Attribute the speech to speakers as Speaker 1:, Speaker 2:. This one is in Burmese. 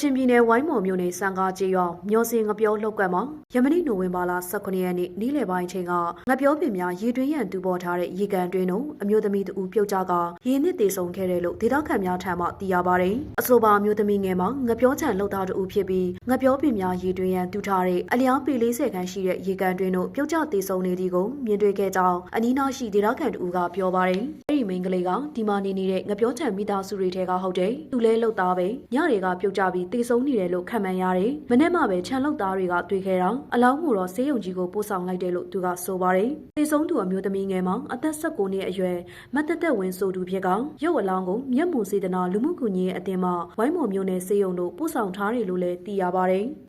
Speaker 1: ချင်ပြည်နယ်ဝိုင်းမော်မြို့နယ်စံကားကျေးရွာမျောစင်ငပြောလောက်ကွက်မှာယမနေ့နိုဝင်ဘာလ18ရက်နေ့နေ့လယ်ပိုင်းချိန်ကငပြောပင်များရေတွင်းရန်တူပေါ်ထားတဲ့ရေကန်တွင်းတို့အမျိုးသမီးတဦးပြုတ်ကျကရေနစ်တေဆုံခဲ့တယ်လို့ဒေသခံများထံမှသိရပါတယ်။အဆိုပါအမျိုးသမီးငယ်မှာငပြောချံလောက်သားတဦးဖြစ်ပြီးငပြောပင်များရေတွင်းရန်တူထားတဲ့အလျားပေ40ခန်းရှိတဲ့ရေကန်တွင်းတို့ပြုတ်ကျတေဆုံနေသည်ကိုမြင်တွေ့ခဲ့ကြောင်းအနီးနားရှိဒေသခံတဦးကပြောပါတယ်။အဲ့ဒီ မိန်းကလေးကဒီမှာနေနေတဲ့ငပြောချံမိသားစုတွေထဲကဟုတ်တယ်။သူလဲလောက်သားပဲညတွေကပြုတ်ကျပြီးတေဆုံးနေတယ်လို့ခံမှန်းရတယ်။မနေ့မှပဲခြံလောက်သားတွေကတွေ့ခဲ့တာအလောင်းကိုတော့ဆေးရုံကြီးကိုပို့ဆောင်လိုက်တယ်လို့သူကဆိုပါတယ်။တေဆုံးသူအမျိုးသမီးငယ်မှာအသက်16နှစ်အရွယ်မတ်တက်တက်ဝင်းဆိုသူဖြစ်ကရုပ်အလောင်းကိုမျက်မှောစေတနာလူမှုကူညီရေးအသင်းမှဝိုင်းမော်မျိုးနယ်ဆေးရုံတို့ပို့ဆောင်ထားတယ်လို့လည်းသိရပါတယ်။